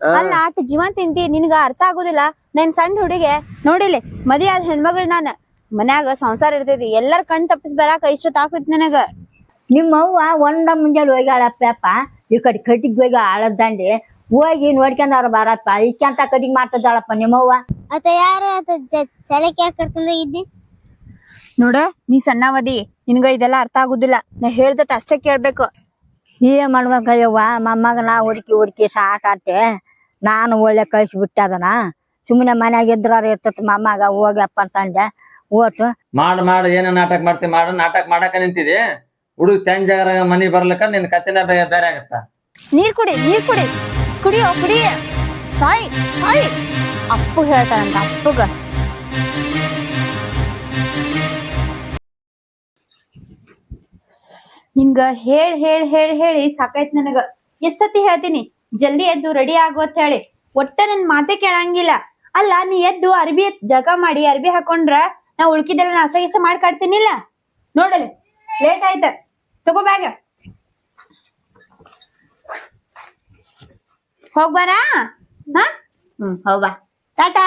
ಅಲ್ಲ ಆಟ ಜೀವ ತಿಂತಿ ನಿನ್ಗ ಅರ್ಥ ಆಗುದಿಲ್ಲ. ನನ್ ಸಣ್ಣ ಹುಡುಗೆ ನೋಡಿಲಿ ಮದಿ ಆದ ಹೆಣ್ಮಗಳ್ ನಾನ ಮನ್ಯಾಗ ಸಂಸಾರ ಇರ್ತೈತಿ ಎಲ್ಲಾರ ಕಣ್ ತಪ್ಪಿಸ್ ಬರಾಕ ಇಷ್ಟೊತ್ ಆಗ್ತೈತಿ ನನಗ. ನಿಮ್ಮ ಅವ್ವ ಒಂದ ಮುಂಜಾನೆ ಹೋಗ್ಯಾಳಪ್ಪ ಈ ಕಡೆ ಕಟ್ಟಿಗೆ ಹೋಗಿ ಆಳದ್ದಂಡಿ ಹೋಗಿ ನೋಡ್ಕೊಂಡವ್ರ ಬಾರಪ್ಪ ಇಕ್ಕಂತ ಕಟ್ಟಿಗೆ ಮಾಡ್ತದಾಳಪ್ಪ ನಿಮ್ಮವ್ವ ಅತ ಯಾರ ಚಲಕ್ಕೆ ಯಾಕೆ ಕರ್ಕೊಂಡ್ ಹೋಗಿದ್ದಿ? ನೋಡ ನೀ ಸಣ್ಣವದಿ ನಿನ್ಗ ಇದೆಲ್ಲ ಅರ್ಥ ಆಗುದಿಲ್ಲ. ನಾ ಹೇಳ್ದಟ್ ಅಷ್ಟೇ ಕೇಳ್ಬೇಕು. ಏನ್ ಮಾಡ್ಬೇಕಯ್ಯವ್ವ ನಾ ಹುಡುಕಿ ಹುಡುಕಿ ಸಾಕಾತೆ. ನಾನು ಒಳ್ಳೆ ಕಳ್ಸಿ ಅದನ್ನ. ಸುಮ್ಮನೆ ಮನ್ಯಾಗ ಇದ್ರಾರ ಇರ್ತೈತಿ ಮಮ್ಮಗ ಹೋಗ್ಯಪ್ಪ ಅಂತಂದೆ ಓಟು ಮಾಡ್ ಮಾಡ್ ಏನ ನಾಟಕ ಮಾಡ್ತಿ ಮಾಡು. ನಾಟಕ ಮಾಡಕ ನಿಂತಿದಿ? ಹುಡುಗ ಚೇಂಜ್ ಆಗ ಮನಿ ಬರ್ಲಿಕ್ಕ ನಿನ್ ಕತ್ತಿನ ಬೇ- ಬೇರೆ ಆಗತ್ತ. ನೀರ್ ಕುಡಿ ನೀರ್ ಕುಡಿ. ಕುಡಿಯೋ ಕುಡಿ ಸಾಯಿ ಸಾಯಿ. ಅಪ್ಪು ಹೇಳ್ತಾರಂತ ಅಪ್ಪುಗ. ನಿಮ್ಗ ಹೇಳ್ ಹೇಳ್ ಹೇಳ್ ಹೇಳಿ ಸಾಕಾಯ್ತ್ ನನಗ. ಎಷ್ಟ್ ಸತಿ ಹೇಳ್ತೀನಿ? ಜಲ್ದಿ ಎದ್ದು ರೆಡಿ ಆಗು ಅಂತ ಹೇಳಿ. ಒಟ್ಟ ನನ್ ಮಾತೆ ಕೇಳಂಗಿಲ್ಲ. ಅಲ್ಲ ನೀ ಎದ್ದು ಅರ್ಬಿ ಜಗ ಮಾಡಿ ಅರ್ಬಿ ಹಾಕೊಂಡ್ರ ನಾ ಉಳ್ಕಿದ್ದೆಲ್ಲ ನಾಸ ಗೀಸ ಮಾಡಿ ಕಾಡ್ತೀನಿಲ್ಲ ನೋಡಲಿ ಲೇಟ್ ಆಯ್ತ. ತಗೋ ಬ್ಯಾಗ ಹೋಗ್ಬಾರಾ ಹಾ? ಹ್ಮ್ ಹೋಗ್ಬಾ ಟಾಟಾ?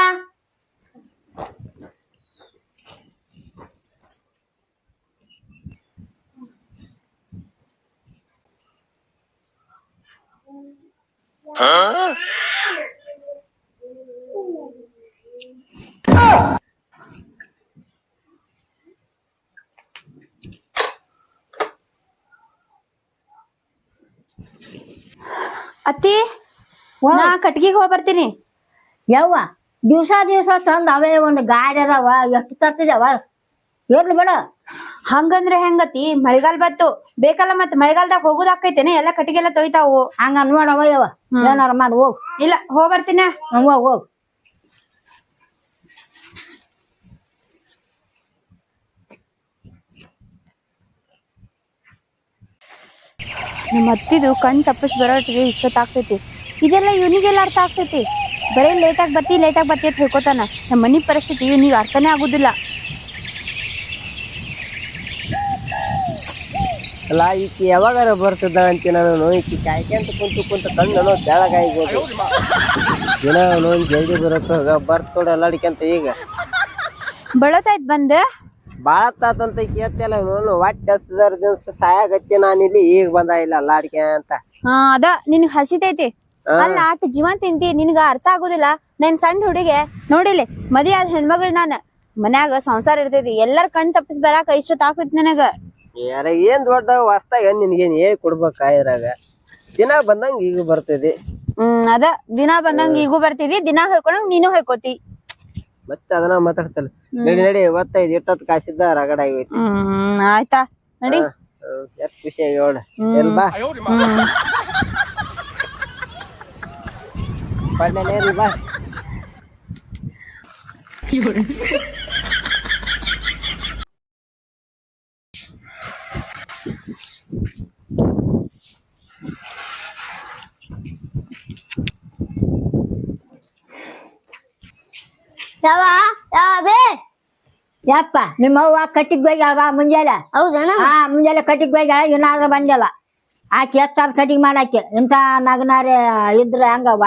ಅತ್ತಿ ನಾ ಕಟ್ಗಿಗ್ ಹೋಗಿ ಬರ್ತೀನಿ. ಯವ್ವ ದಿವಸ ದಿವಸ ಚಂದ ಅವೇ ಒಂದು ಗಾಡಿ ಅದಾವ ಎಷ್ಟು ತರ್ತಿದಾವ ಇರ್ಲಿ ಬೇಡ. ಹಂಗಂದ್ರೆ ಹೆಂಗತಿ? ಮಳೆಗಾಲ ಬತ್ತು ಬೇಕಲ್ಲ ಮತ್ ಮಳೆಗಾಲದಾಗ ಹೋಗುದಾಕೈತೇನೆ ಎಲ್ಲ ಕಟ್ಟಿಗೆಲ್ಲ ತೊಯ್ತಾವು. ಹಂಗ ನೋಡವ ಯವ್ವ. ಏನಾರ ಮಾಡಿ ಹೋಗ್. ಇಲ್ಲ ಹೋಗ್ ಬರ್ತೀನ? ಹಂಗ ಹೋಗ್ ಹೋಗ್. ನಮ್ಮ ಅತ್ತಿದು ಕಣ್ ತಪ್ಪಿಸ್ ಬರೋಟಿಗೆ ಇಷ್ಟೊತ್ತಾಗ್ತೈತಿ ಇದೆಲ್ಲ ಇವನಿಗೆಲ್ಲ ಅರ್ಥ ಆಗ್ತೈತಿ. ಬರೀ ಲೇಟಾಗಿ ಬತ್ತಿ ಲೇಟಾಗಿ ಬತ್ತಿ ಅಂತ ಹೇಳ್ಕೊತಾನ. ನಮ್ಮ ಮನಿ ಪರಿಸ್ಥಿತಿ ಇವನಿಗೆ ಅರ್ಥನೇ ಆಗುದಿಲ್ಲ. ಅಲ್ಲ ಈಕಿ ಯಾವಾಗಾರ ಬರ್ತದ ಅಂತ ನಾನು ಈಕಿ ಕಾಯ್ಕೊಂತ ಕುಂತು ಕುಂತ ಕಣ್ಣು ಬೆಳಗಾಯಿಗೋದು ದಿನ ಅವನು ಜಲ್ದಿ ಬರತ್ತಾಗ ಬರ್ತೋಡ ಅಲ್ಲಾಡಿಕಂತ ಈಗ. ಬಳತಾಯ್ತು ಬಂದ? ಬಾಳತ್ತಾತಂತ ತಾತಂತ ನೋನು ಎತ್ತಲ್ಲ ಅವನು ಹೊಟ್ಟೆ ಹಸ್ದರ್ ದಿವ್ಸ ಸಾಯಾಗತ್ತಿ ನಾನು ಇಲ್ಲಿ ಈಗ ಬಂದ ಇಲ್ಲ ಅಂತ. ಹಾ ಅದ ನಿನ್ ಹಸಿತೈತಿ. ಅಲ್ಲ ಆಟ ಜೀವನ್ ತಿಂತಿ ನಿನ್ಗ ಅರ್ಥ ಆಗುದಿಲ್ಲ. ನನ್ ಸಣ್ಣ ಹುಡುಗೆ ನೋಡಿಲಿ ಮದಿ ಆದ ಹೆಣ್ಮಗಳ್ ನಾನ್. ಮನ್ಯಾಗ ಸಂಸಾರ ಇರ್ತೈತಿ ಎಲ್ಲಾರ ಕಣ್ ತಪ್ಪಿಸ್ ಬರಾಕ ಇಷ್ಟೊತ್ ತಾಕೈತಿ ನನಗ. ಯಾರ ಏನ್ ದೊಡ್ಡ ಹೊಸ್ತಾಗ ನಿನ್ಗೇನ್ ಹೇಳಿ ಕೊಡ್ಬೇಕ ಇದ್ರಾಗ? ದಿನ ಬಂದಂಗ ಈಗ ಬರ್ತದೆ ಹ್ಮ್ ಅದ ದಿನ ಬಂದಂಗ ಈಗೂ ಬರ್ತಿದಿ ದಿನ ಹೇಳ್ಕೊಂಡಂಗ್ ನೀನು ಹೇಳ್ಕೊತಿ ಮತ್ತೆ ಅದನ್ನ ಮಾತಾಡ್ತಲ್ಲ. ನಡಿ ನಡಿ ಇವತ್ತೈದು ಇಟ್ಟತ್ ಕಾಸಿದ್ದ ರಗಡ ಆಗೈತಿ. ಹ್ಮ್ ಆಯ್ತಾ? ನಡಿ. ಎಷ್ಟು ಖುಷಿ ಆಗಿ ನೋಡ ಎಲ್ ಬಾ. ಬಾ. ಯಾವ? ಯಾವೇ ಯಪ್ಪ ನಿಮ್ಮ ನಿಮ್ಮವ್ವ ಕಟ್ಟಿಗೆ ಹೋಗ್ಯಾಳ ಮುಂಜಾನೆ? ಹೌದನ ಹಾ ಮುಂಜಾನೆ ಕಟ್ಟಿಗೆ ಬೈಗಾಳ ಇನ್ನಾದ್ರೂ ಬಂದಿಲ್ಲ. ಆಕೆ ಎಷ್ಟಾದ್ ಕಟ್ಟಿಗೆ ಮಾಡಾಕೆ? ಇಂಥ ನಗನಾರೆ ಇದ್ರೆ ಹೆಂಗವ್ವ?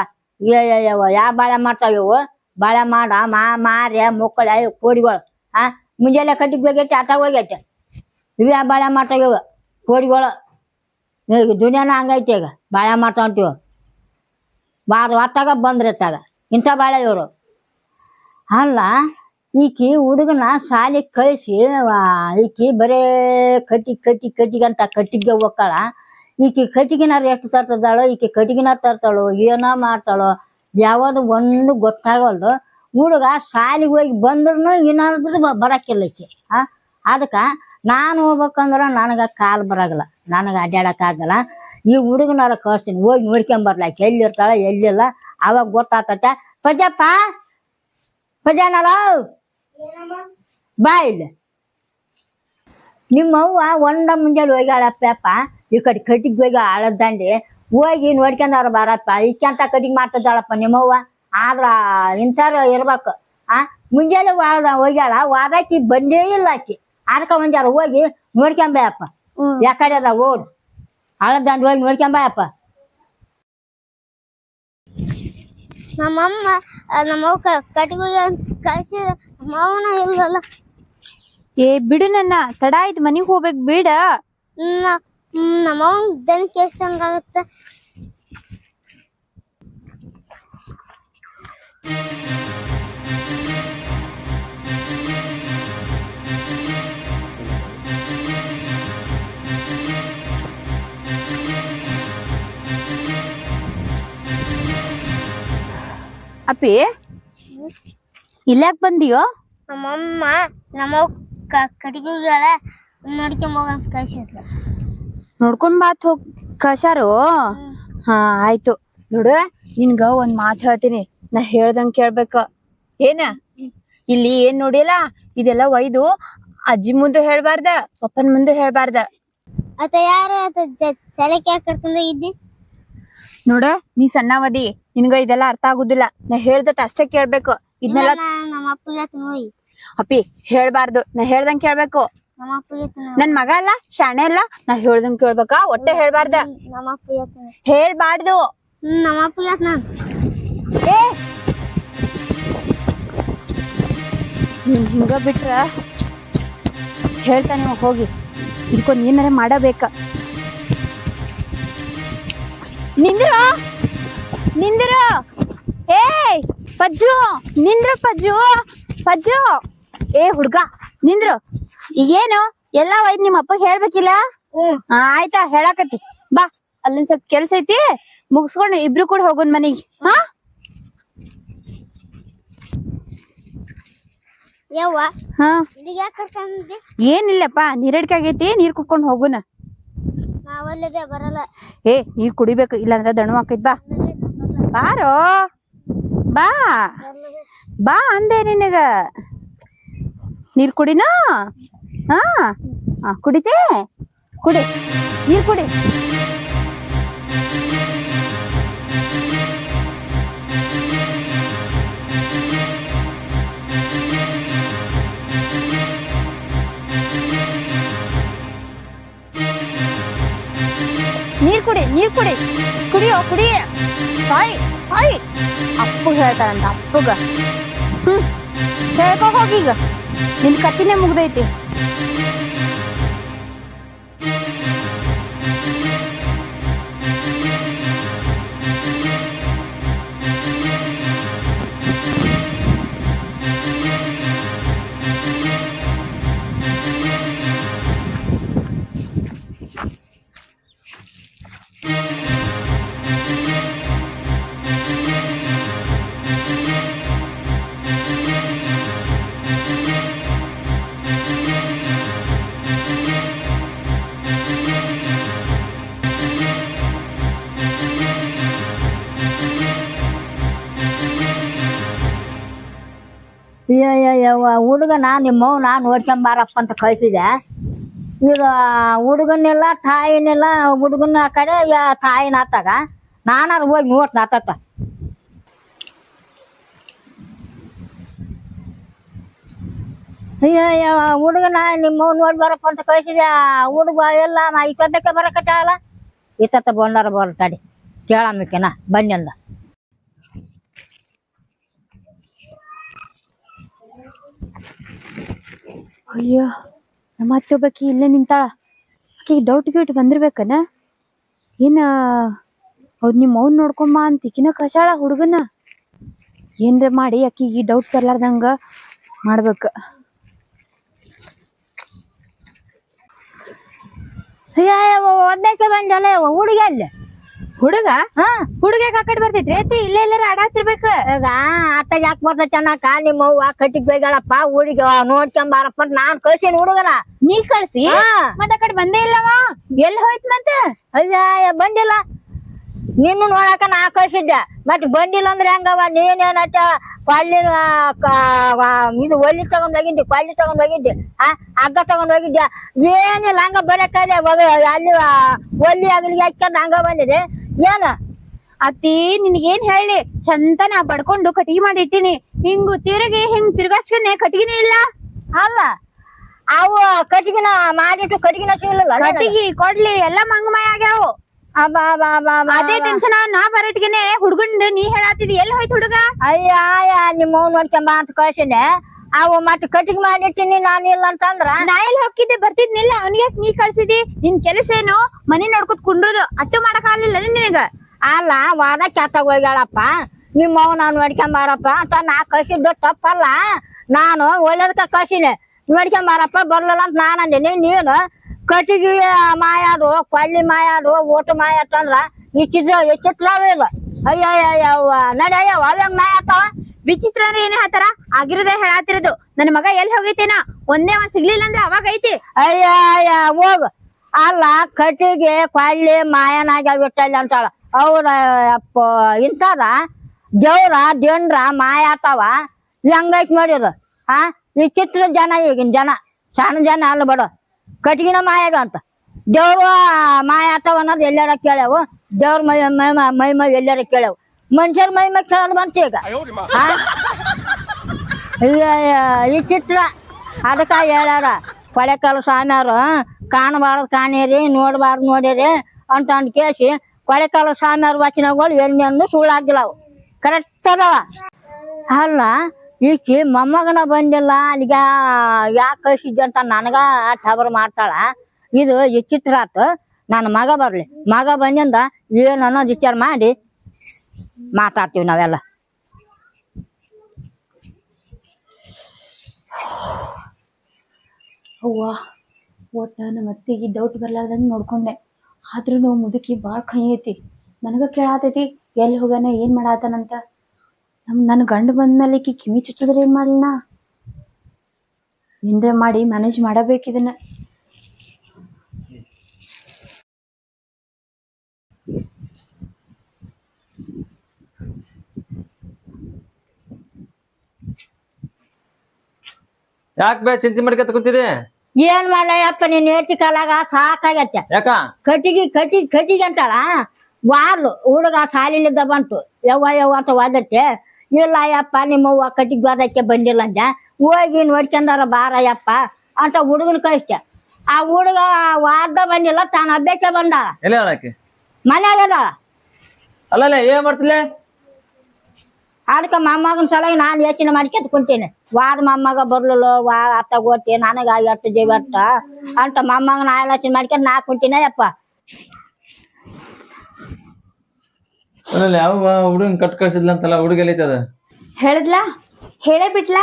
ಯಾವ ಬಾಳೆ ಮಾಡ್ತಾವ ಇವು? ಬಾಳೆ ಮಾಡ ಮಾ ಮಾರೆ ಮುಕ್ಕಳ ಕೋಡಿಗಳು. ಹಾ ಮುಂಜಾನೆ ಕಟ್ಟಿಗೆ ಹೋಗೈತೆ ಆಟ ಹೋಗೈತೆ ಇವು ಯಾವ ಬಾಳೆ ಮಾಡ್ತಾವ ಇವು ಕೋಡಿಗಳು. ಈಗ ದುನಿಯಾನ ಹಂಗೈತೆ ಈಗ. ಬಾಳೆ ಮಾಡ್ತಾವಂತೀವಿ ಬಾರ ಹೊತ್ತಾಗ ಬಂದ್ರತ್ತಾಗ ಇಂಥ ಬಾಳೆ ಇವರು. ಅಲ್ಲ, ಈಕಿ ಹುಡುಗನ ಶಾಲೆ ಕಳಿಸಿ ಈಕಿ ಬರೇ ಕಟ್ಟಿ ಕಟ್ಟಿ ಕಟ್ಟಿಗಂತ ಕಟ್ಟಿಗೆ ಹೋಗ್ತಾಳ ಈಕಿ ಕಟ್ಟಿಗಿನಾರ ಎಷ್ಟು ತರ್ತದಾಳೋ ಈಕಿ ಕಟ್ಟಿಗಿನ ತರ್ತಾಳೋ, ಏನೋ ಮಾಡ್ತಾಳೋ, ಯಾವುದು ಒಂದು ಗೊತ್ತಾಗಲ್ದು. ಹುಡುಗ ಶಾಲೆಗೆ ಹೋಗಿ ಬಂದ್ರು ಏನಾದ್ರು ಬರಕ್ಕಿಲ್ಲ ಈಕಿ, ಆ? ಅದಕ್ಕೆ ನಾನು ಹೋಗ್ಬೇಕಂದ್ರೆ ನನಗೆ ಕಾಲು ಬರಾಗಲ್ಲ, ನನಗೆ ಅಡ್ಡಾಡೋಕ್ಕಾಗಲ್ಲ ಈ ಹುಡುಗನಾರ ಕಳಿಸ್ತೀನಿ, ಹೋಗಿ ನೋಡ್ಕೊಂಬರ್ಲಾಕ ಎಲ್ಲಿರ್ತಾಳ, ಎಲ್ಲಿಲ್ಲ, ಅವಾಗ ಗೊತ್ತಾಗ್ತೈತೆ ಪಜಪ್ಪ ಪಜಾನಲ್ಲ ಬಾ ಇಲ್ಲಿ ನಿಮ್ಮ ಅವ್ವ ಒಂದ ಮುಂಜಾನೆ ಹೋಗ್ಯಾಳಪ್ಪ ಈ ಕಡೆ ಕಟ್ಟಿಗೆ ಹೋಗಿ ಆಳದ್ದಂಡಿ ಹೋಗಿ ನೋಡ್ಕೊಂಡವ್ರ ಬಾರಪ್ಪ. ಈಕೆಂತ ಕಟ್ಟಿಗೆ ಮಾಡ್ತದಾಳಪ್ಪ ನಿಮ್ಮವ್ವ ಆದ್ರ ಇಂಥವ್ರು ಇರ್ಬೇಕು. ಆ ಮುಂಜಾನೆ ವಾದ ಹೋಗ್ಯಾಳ ವಾದಕ್ಕಿ ಬಂದೇ ಇಲ್ಲ ಆಕಿ. ಅದಕ್ಕೆ ಒಂದ್ಯಾರ ಹೋಗಿ ನೋಡ್ಕೊಂಬಯಪ್ಪ. ಯಾಕಡೆ ಅದ ಓಡ್. ಆಳದ್ದಂಡಿ ಹೋಗಿ ನೋಡ್ಕೊಂಬಯಪ್ಪ. ನಮ್ಮಮ್ಮ ನಮ್ಮವ್ ನಮ್ಮವ್ವ ಕ- ಕಟ್ಟಿಗೆ ಅಂತ ಕಳ್ಸಿರ ನಮ್ಮವನ ಇಲ್ಲಲ್ಲ ಏ ಬಿಡು ನನ್ನ ತಡ ಆಯ್ತು ಮನಿಗ್ ಹೋಗ್ಬೇಕ್ ಬಿಡ. ನ- ಹ್ಮ್, ನಮ್ಮವ್ವನ್ ದನ ಕೇಳ್ಸಂಗಾಗತ್ತ ಅಪ್ಪಿ? ಇಲ್ಲಾಕ್ ಬಂದಿಯೋ? ನಮ್ಮಮ್ಮ ನಮ್ಮ ಕಡಿಗೆಗಳ ನೋಡ್ಕೊಂಡ್ ಅಂತ ಕಳ್ಸಿದ್ಲ ನೋಡ್ಕೊಂಡ್ ಬಾತ್ ಹೋಗ್ ಕಳ್ಸಾರು ಹಾ ಆಯ್ತು. ನೋಡು ನಿನ್ಗ ಒಂದ್ ಮಾತ್ ಹೇಳ್ತೀನಿ. ನಾ ಹೇಳ್ದಂಗ್ ಕೇಳ್ಬೇಕ. ಏನ? ಇಲ್ಲಿ ಏನ್ ನೋಡಿಲ್ಲ ಇದೆಲ್ಲ ಒಯ್ದು ಅಜ್ಜಿ ಮುಂದೆ ಹೇಳ್ಬಾರ್ದ ಪಪ್ಪನ್ ಮುಂದೆ ಹೇಳ್ಬಾರ್ದ. ಆತ ಯಾರ ಆತ ಚಲಕ್ಕೆ ಕರ್ಕೊಂಡು ಹೋಗಿದ್ದಿ? ನೋಡ ನೀ ಸಣ್ಣವದಿ ನಿನ್ಗ ಇದೆಲ್ಲ ಅರ್ಥ ಆಗುದಿಲ್ಲ. ನಾ ಹೇಳ್ದಟ್ ಅಷ್ಟೇ ಕೇಳ್ಬೇಕು. ಇದನ್ನೆಲ್ಲ ನಮ್ಮ ಅಪ್ಪಗೆ ಅಪ್ಪಿ ಹೇಳ್ಬಾರ್ದು. ನಾ ಹೇಳ್ದಂಗ್ ಕೇಳ್ಬೇಕು. ನಮ್ಮ ಅಪ್ಪಗೆ ನನ್ ಮಗ ಅಲ್ಲ ಶಾಣೆ ಅಲ್ಲ ನಾ ಹೇಳ್ದಂಗ್ ಕೇಳ್ಬೇಕಾ? ಒಟ್ಟೆ ಹೇಳ್ಬಾರ್ದ. ನಮ್ಮ ಅಪ್ಪಗೆ ಹೇಳ್ಬಾರ್ದು. ನಮ್ಮ ಅಪ್ಪಗೆ ನಾನು ಏ! ನೀನ್ ಹಿಂಗ ಬಿಟ್ರ ಹೇಳ್ತಾನೆ ಹೋಗಿ. ಇದಕ್ಕೊಂದು ಏನಾರ ಮಾಡಬೇಕ. ನಿಂದ್ರು? ನಿಂದ್ರು? ಏಯ್ ಪಜ್ಜು ನಿಂದ್ರು ಪಜ್ಜು ಪಜ್ಜು. ಏ ಹುಡ್ಗ ನಿಂದ್ರು. ಈಗೇನು ಎಲ್ಲ ಒಯ್ದ್ ನಿಮ್ಮ ಅಪ್ಪಗೆ ಹೇಳ್ಬೇಕಿಲ್ಲ? ಆಯ್ತಾ ಹೇಳಾಕತಿ ಬಾ ಅಲ್ಲಿಂದ ಸ್ವಲ್ಪ ಕೆಲ್ಸ ಐತಿ ಮುಗಿಸ್ಕೊಂಡು ಇಬ್ರು ಕೂಡ ಹೋಗೋನ್ ಮನೆಗೆ. ಹಾ? ಏನಿಲ್ಲಪ್ಪ ನೀರಡ್ಕಾಗೈತಿ ನೀರ್ ಕುಡ್ಕೊಂಡು ಹೋಗುನ. ಏ, ನೀರ್ ಕುಡಿಬೇಕು, ಇಲ್ಲಾಂದ್ರೆ ದಣು ಹಾಕೈತ್ ಬಾ. ಬಾರೋ. ಬಾ. ಬಾ ಅಂದೆ ನಿನಗ. ನೀರ್ ಕುಡಿನಾ? ಹಾ, ಕುಡಿತೆ? ಕುಡಿ. ನೀರ್ ಕುಡಿ. ಕುಡಿ ನೀರ್ ಕುಡಿ ಕುಡಿಯೋ, ಕುಡಿ. ಸಾಯ್ ಸಾಯ್. ಅಪ್ಪಗ ಹೇಳ್ತಾರಂತ, ಅಪ್ಪಗ. ಹ್ಮ್. ಹೋಗಿ ಹೋಗೀಗ ನಿನ್ ಕತ್ತಿನೇ ಮುಗ್ದೈತಿ. ಹುಡುಗನ ನಿಮ್ಮವ್ನ ನೋಡ್ಕೊಂಬಾರಪ್ಪ ಅಂತ ಕಳ್ಸಿದೆ. ಇದು ಹುಡುಗನ್ನೆಲ್ಲ ತಾಯಿನೆಲ್ಲ ಹುಡುಗನ ಕಡೆ ತಾಯಿ ತಾಯಿನ ಆತಾಗ ನಾನಾರು ಹೋಗಿ ನೋಡ್ತ ಆತತ್ತ ಹುಡುಗನ ನಿಮ್ಮವ್ ನೋಡಿ ಬರಪ್ಪ ಅಂತ ಕಳ್ಸಿದೆ. ಹುಡುಗ ಎಲ್ಲ ನಾ ಸದ್ಯಕ್ಕೆ ಬರಕತ್ತಾಗಲ್ಲ ಇತ್ತ ಬಂದಾರ ಬರ ತಡಿ. ಕೇಳಮ್ಮಿಕೆನ ಬನ್ನಿಂದ ಅಯ್ಯೋ ನಮ್ಮ ಅತ್ತೆ ಒಬ್ಬಾಕಿ ಇಲ್ಲೇ ನಿಂತಾಳ. ಆಕಿ ಡೌಟ್ ಗಿಟ್ ಬಂದಿರ್ಬೇಕನ? ಏನ, ಅವ್ರು ನಿಮ್ಮ ಅವ್ನ ನೋಡ್ಕೊಂಬ ಅಂತ ಈಕಿನ ಕಶಾಳ ಹುಡುಗನ? ಏನ್ರ ಮಾಡಿ ಆಕಿಗೆ ಡೌಟ್ ತರ್ಲಾರ್ದಂಗ ಮಾಡ್ಬೇಕು. ಅಯ್ಯ ಒಂದೇ ಬಂದಲ್ಲ ಹುಡುಗ ಅಲ್ಲಿ? ಹುಡುಗ? ಹಾ. ಹುಡುಗ ಕಾಕಡ್ ಬರ್ತೈತ್ರಿ ಐತಿ ಇಲ್ಲೇ ಎಲ್ಲಾರ ಆಡಾತಿರ್ಬೇಕ ಈಗ ಆಟ ಯಾಕೆ ಬರ್ತೈತೆ ಅನ್ನಕ ನಿಮ್ಮ ಅವ್ವ ಕಟ್ಟಿಗೆ ಬೇಗಳಪ್ಪ ಹುಡುಗ ನೋಡ್ಕೊಂಬಾರಪ್ಪ ನಾನ್ ಕಳ್ಸೀನಿ ಹುಡುಗನ. ನೀ ಕಳ್ಸಿ? ಮತ್ತೆ ಕಡೆ ಬಂದೇ ಇಲ್ಲವ? ಎಲ್ಲಿ ಹೋಯ್ತು ಮತ್ತ? ಅಯ್ಯ ಬಂದಿಲ್ಲ. ನಿನ್ನ ನೋಡಕ ನಾ ಕಳ್ಸಿದ್ದೆ. ಮತ್ ಬಂದಿಲ್ಲ ಅಂದ್ರೆ ಹೆಂಗವ? ನೀನೇನಟ ಕೊಳ್ಳಿ ಇದು ಒಲ್ಲಿ ತಗೊಂಡ್ ಹೋಗಿದ್ದೆ ಕೊಳ್ಳಿ ತಗೊಂಡ್ ಹೋಗಿದ್ದೆ ಆ ಹಗ್ಗ ತಗೊಂಡ್ ಹೋಗಿದ್ದೆ ಏನಿಲ್ಲ ಹಂಗ ಬರಕದೆ ಅಲ್ಲಿ ಒಲ್ಲಿ ಅಗಲಿಗೆ ಹಾಕ್ಕೊಂಡ್ ಹಂಗ ಬಂದಿದೆ. ಏನ ಅತ್ತಿ ನಿನ್ಗೇನ್ ಹೇಳಿ ಚಂದ ನಾ ಬಡ್ಕೊಂಡು ಕಟಿಗೆ ಮಾಡಿಟ್ಟಿನಿ. ಹಿಂಗು ತಿರುಗಿ ಹಿಂಗ್ ತಿರ್ಗಾಸ್ಕೊಂಡೆ ಕಟಿಗಿನೇ ಇಲ್ಲ. ಅಲ್ಲ ಅವು ಕಟ್ಗಿನ ಮಾಡಿಟ್ಟು ಕಟ್ಗಿನ ಸಿಗ್ಲಿಲ್ಲ? ಕಟಿಗಿ ಕೊಡ್ಲಿ ಎಲ್ಲಾ ಮಂಗಮಯ ಆಗ್ಯಾವು. ಅಬ್ಬಾ ಬಾ ಬಾ ಬಾ ಅದೇ ಟೆನ್ಷನ್ ನಾ ಬರಟ್ಗೆನೆ ಹುಡ್ಗಂಡ್ ನೀ ಹೇಳಾತಿದ್ ಎಲ್ಲಿ ಹೋಯ್ತು ಹುಡುಗ? ಅಯ್ಯ ನಿಮ್ಮ ನೋಡ್ಕೊಂಬ ಅಂತ ಕಳ್ಸಿನಿ ಅವು ಮತ್ತೆ ಕಟಿಂಗ್ ಮಾಡಿಟ್ಟಿನಿ ನಾನು ಇಲ್ಲ ಅಂತಂದ್ರ? ನಾ ಎಲ್ಲಿ ಹೋಗಿದ್ದೆ ಬರ್ತಿದ್ನಿಲ್ಲ. ಅವನಿಗೆ ನೀ ಕಳ್ಸಿದಿ? ನಿನ್ ಕೆಲಸ ಏನು? ಮನೆ ನೋಡ್ಕೊತ್ ಕುಂಡ್ರದು. ಅಟ್ಟು ಮಾಡಕ್ ಆಗ್ಲಿಲ್ಲ ನಿನಗ? ಅಲ್ಲ ವಾದ ಕ್ಯಾತ ಹೋಗ್ಯಾಳಪ್ಪ. ನಿಮ್ಮ ನಾನು ನಾನು ನೋಡ್ಕೊಂಬಾರಪ್ಪ ಅಂತ ನಾ ಕಳ್ಸಿದ್ದು ತಪ್ಪಲ್ಲ. ನಾನು ಒಳ್ಳೇದಕ್ಕ ಕಳ್ಸಿನಿ. ನೋಡ್ಕೊಂಬಾರಪ್ಪ ಬರ್ಲಿಲ್ಲ ಅಂತ ನಾನು ಅಂದಿನಿ. ನೀನು ಕಟಿಗಿ ಮಾಯಾದು ಕೊಳ್ಳಿ ಮಾಯಾದು ಓಟು ಮಾಯಾತಂದ್ರ ಎಷ್ಟಿತ್ಲಾವಿಲ್ಲ ಅಯ್ಯ ಅಯ್ಯ ನಡ್ಯಯ್ಯ ಒಳ್ಳೆ ಅಲ್ಲ ಆತಾವ? ವಿಚಿತ್ರ ಅಂದ್ರೆ ಏನೇ ಹೇಳ್ತಾರ ಆಗಿರೋದೇ ಹೇಳಾತಿರೋದು. ನನ್ ಮಗ ಎಲ್ಲಿ ಹೋಗೈತೇನ? ಒಂದೇ ಒಂದ್ ಸಿಗ್ಲಿಲ್ಲ ಅಂದ್ರೆ ಅವಾಗ ಐತಿ. ಅಯ್ಯ ಅಯ್ಯ, ಹೋಗು. ಅಲ್ಲ, ಕಟ್ಟಿಗೆ ಕೊಳ್ಳಿ ಮಾಯನಾಗ ಬಿಟ್ಟಲ್ಲ ಅಂತಾಳ. ಅವ್ರ, ಅಪ್ಪ ಇಂತಾರ ದೇವ್ರ ದಿಂಡ್ರ ಮಾಯ ಆತಾವ. ಹೆಂಗೈತ್ ಮಾಡಿರ ಹಾ ವಿಚಿತ್ರ ಚಿತ್ರ ಜನ ಈಗಿನ ಜನ, ಸಣ್ಣ ಜನ ಅಲ್ಲ ಬಡ. ಕಟ್ಟಿಗಿನ ಮಾಯಾಗ ಅಂತ. ದೇವ್ರ ಮಾಯ ಆತಾವ ಅನ್ನೋದು ಎಲ್ಲಾರ ಕೇಳ್ಯಾವು. ದೇವ್ರ ಮೈ ಮೈ ಮೈ ಮೈ ಎಲ್ಲಾರ ಕೇಳ್ಯಾವು. ಮನುಷ್ಯರ ಮೈ ಮೈ ಕೇಳೋದು ಬಂತು ಈಗ? ಈ ಚಿತ್ರ. ಅದಕ್ಕ ಹೇಳ್ಯಾರ ಕೊಳೆಕಾಲ ಸ್ವಾಮಿಯವರು ಕಾಣಬಾರ್ದು ಕಾಣಿರಿ ನೋಡ್ಬಾರ್ದು ನೋಡಿರಿ ಅಂತ ಅಂದ್ ಕೇಸಿ ಕೊಳೆಕಾಲ ಸ್ವಾಮಿಯವ್ರ ವಚನಗಳು ಎಣ್ಣೆಯನ್ನು ಸುಳ್ಳಾಗಿಲ್ಲ ಅವು. ಕರೆಕ್ಟ್ ಅದಾವ. ಅಲ್ಲ ಈಕಿ ಮೊಮ್ಮಗನ ಬಂದಿಲ್ಲ ಅಲ್ಲಿಗ ಯಾಕೆ ಕಳ್ಸಿದ್ದೆ ಅಂತ ನನಗ ಟಬರ್ ಮಾಡ್ತಾಳ. ಇದು ವಿಚಿತ್ರ ಆತು. ನನ್ನ ಮಗ ಬರಲಿ. ಮಗ ಬಂದಿಂದ ಏನು ಅನ್ನೋದು ವಿಚಾರ ಮಾಡಿ ಮಾತಾಡ್ತೀವಿ ನಾವೆಲ್ಲ. ಅವ್ವ, ಒಟ್ಟ ನಮ್ಮ ಅತ್ತಿಗೆ ಡೌಟ್ ಬರ್ಲಾರ್ದಂಗೆ ನೋಡ್ಕೊಂಡೆ. ಆದ್ರೂ ಮುದುಕಿ ಭಾಳ ಕೈ ಐತಿ. ನನಗ ಕೇಳಾತೈತಿ ಎಲ್ಲಿ ಹೋಗ್ಯಾನ, ಏನ್ ಮಾಡಾತನಂತ. ನಮ್ ನನ್ ಗಂಡ ಬಂದ್ಮೇಲೆ ಈಕಿ ಕಿವಿ ಚುಚ್ಚಿದ್ರೆ ಏನ್ ಮಾಡ್ಲನ ಏನ್ರ ಮಾಡಿ ಮ್ಯಾನೇಜ್ ಮಾಡಬೇಕು ಯಾಕೆ ಬೇ ಚಿಂತೆ ಮಾಡ್ಕೊತ ಕೂತಿದೆ ಏನ್ ಮಾಡಯ್ಯಪ್ಪ ನೀನ್ ಹೇಳ್ತಿ ಕಾಲಾಗ ಸಾಕಾಗತ್ತೆ ಯಾಕ? ಕಟ್ಟಿಗೆ ಕಟ್ಟಿಗೆ ಕಟ್ಟಿಗೆ ಅಂತಾಳ? ವಾರ್ಲು ಹುಡುಗ ಸಾಲಿನಿಂದ ಬಂತು. ಯವ್ವ ಯವ್ವ ಅಂತ ವಾದತ್ತೆ ಇಲ್ಲ ಯಪ್ಪ ನಿಮ್ಮವ್ವ ಕಟ್ಟಿಗೆ ವಾದಕ್ಕೆ ಬಂದಿಲ್ಲ ಅಂದ. ಹೋಗಿ ನೋಡ್ಕೊಂಡಾರ ಯಪ್ಪ ಅಂತ ಹುಡುಗನ ಕಳಿಸ್ತೆ. ಆ ಹುಡುಗ ವಾದ ಬಂದಿಲ್ಲ ತಾನು ಹಬ್ಬಕ್ಕೆ ಬಂದಾಳ. ಮನ್ಯಾಗ ಅದಾಳ. ಅಲ್ಲಲ್ಲ ಏನ್ ಮಾಡ್ತಿಲ್ಲ ಅದಕ್ಕೆ ಮೊಮ್ಮಗನ ಸಲುವಾಗಿ ನಾನು ಯೋಚನೆ ಮಾಡ್ಕೊಂತ ಕುಂತೀನಿ. ವಾದ ಮೊಮ್ಮಗ ಬರ್ಲಿಲ್ಲ ವಾ ಅತ್ತ ಗೋತಿ ನನಗ ಎಷ್ಟು ಅಟ್ಟ ಅಂತ ಮೊಮ್ಮಗನ ಆಲೋಚನೆ ಮಾಡ್ಕೊಂಡ್ ನಾ ಕುಂತೀನಿ ಯಪ್ಪ ಯಾವ ಹುಡುಗನ್ ಕಟ್ ಕಳ್ಸಿದ್ಲಂತಲ್ಲ ಹುಡುಗ ಎಲ್ಲೈತದ ಹೇಳದ್ಲಾ? ಹೇಳೇ ಬಿಟ್ಲಾ?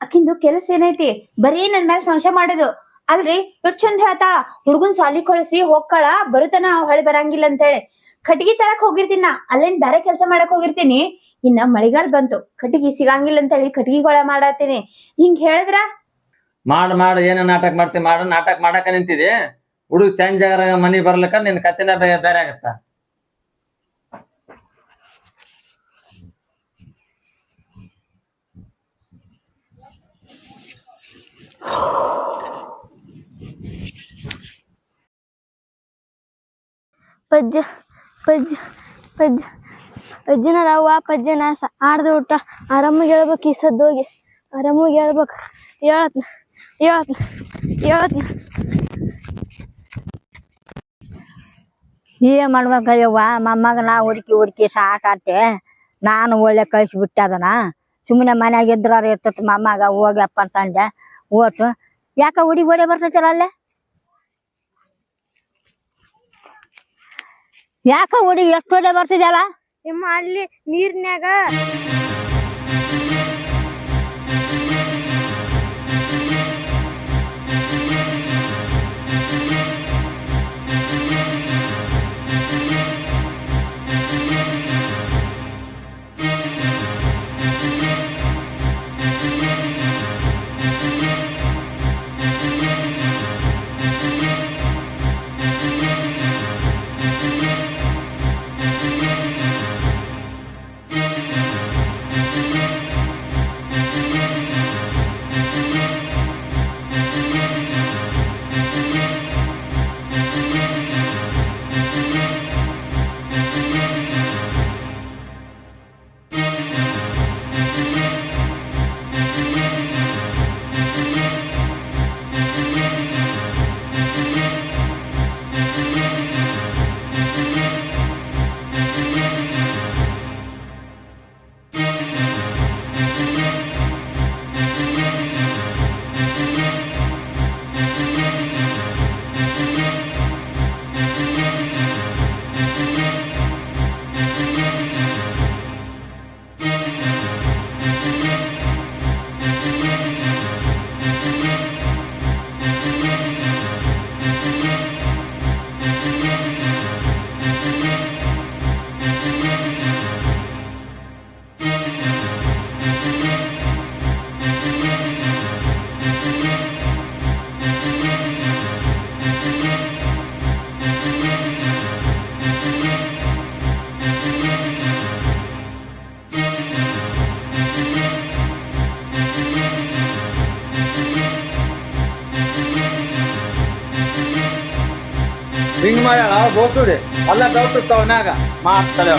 ಅಕ್ಕಿಂದು ಕೆಲಸ ಏನೈತಿ? ಬರೀ ನನ್ ಮೇಲೆ ಸಂಶಯ ಮಾಡೋದು. ಅಲ್ರಿ ಎಷ್ಟ್ ಚಂದ ಹೇಳ್ತಾಳ ಹುಡುಗನ್ ಸಾಲಿ ಕಳಿಸಿ ಹೋಗ್ಕಳ ಬರುತ್ತಾನ ಅವ್ ಹೊಳಿ ಬರಂಗಿಲ್ಲ ಅಂತೇಳಿ ಕಟ್ಗಿ ತರಕ್ ನಾ ಅಲ್ಲೇನ್ ಬೇರೆ ಕೆಲಸ ಮಾಡಕ್ ಹೋಗಿರ್ತೀನಿ? ಇನ್ನ ಮಳಿಗಾಲ ಬಂತು ಕಟ್ಟಿಗೆ ಸಿಗಂಗಿಲ್ಲ ಅಂತ ಹೇಳಿ ಕಟ್ಟಿಗೆಗೊಳ ಮಾಡತ್ತೇನೆ. ಹಿಂಗ್ ಹೇಳಿದ್ರ? ಮಾಡ್ ಮಾಡ್ ಏನ ನಾಟಕ ಮಾಡ್ತಿ ಮಾಡ ನಾಟಕ ಮಾಡಾಕ ನಿಂತಿದೆ. ಹುಡುಗ ಚೇಂಜ್ ಆಗ ಮನಿ ಬರ್ಲಕ್ಕ ನಿನ್ ಕತ್ತಿನ ಬೇ ಬೇರೆ ಆಗತ್ತ. ಪಜ್ಜ ಪಜ್ಜ ಪಜ್ಜ. ಪಜ್ಜನ ರವ್ವ ಪಜ್ಜನ ಸ ಆಡ್ದ ಊಟ. ಆರಾಮಾಗಿ ಹೇಳ್ಬೇಕು, ಈ ಸದ್ದೋಗಿ ಆರಾಮಾಗಿ ಹೇಳ್ಬೇಕು, ಹೇಳತ್ನ ಹೇಳತ್ನ ಹೇಳತ್ನ. ಏನ್ ಮಾಡ್ಬೇಕಯ್ಯವ್ವ ನಾ ಹುಡುಕಿ ಹುಡುಕಿ ಸಾಕಾತೆ. ನಾನು ಒಳ್ಳೆ ಕಳ್ಸಿ ಬಿಟ್ಟದನ ಸುಮ್ಮನೆ ಮನ್ಯಾಗ ಇದ್ರಾರ ಇರ್ತೈತಿ ಮೊಮ್ಮಗ, ಹೋಗ್ಯಪ್ಪ ಅಂತಂದೆ ಓಟು ಯಾಕ ಹುಡುಗಿ ಓಡಿ ಬರ್ತೈತಲ್ಲ ಅಲ್ಲೇ? ಯಾಕ ಹುಡುಗಿ ಎಷ್ಟು ಓಡಿ ಬರ್ತಿದ್ಯಲ್ಲ? ನಿಮ್ಮ ಅಲ್ಲಿ ನೀರ್ನ್ಯಾಗ ಹಿಂಗ್ ಮಾಡ್ಯಾಳ ಬೋಸುಡಿ ಎಲ್ಲ ಬೆಳ್ತತ್ತ ಅವನ್ಯಾಗ ಮಾಡ್ತಾಳೆ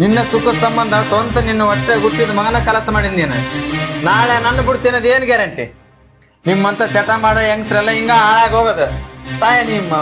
ನಿನ್ನ ಸುಖ ಸಂಬಂಧ, ಸ್ವಂತ ನಿನ್ನ ಹೊಟ್ಟೆ ಹುಟ್ಟಿದ ಮಗನ ಕೆಲಸ ಮಾಡಿದ್ದೀನ ನಾಳೆ ನನ್ನ ಬಿಡ್ತೀನಿ ಅದೇನು ಗ್ಯಾರಂಟಿ ನಿಮ್ಮಂತ ಚಟ ಮಾಡೋ ಹೆಂಗಸ್ರೆಲ್ಲ ಹಿಂಗ ಹಾಳಾಗಿ ಹೋಗೋದು. ಸಾಯ ನಿಮ್ಮ.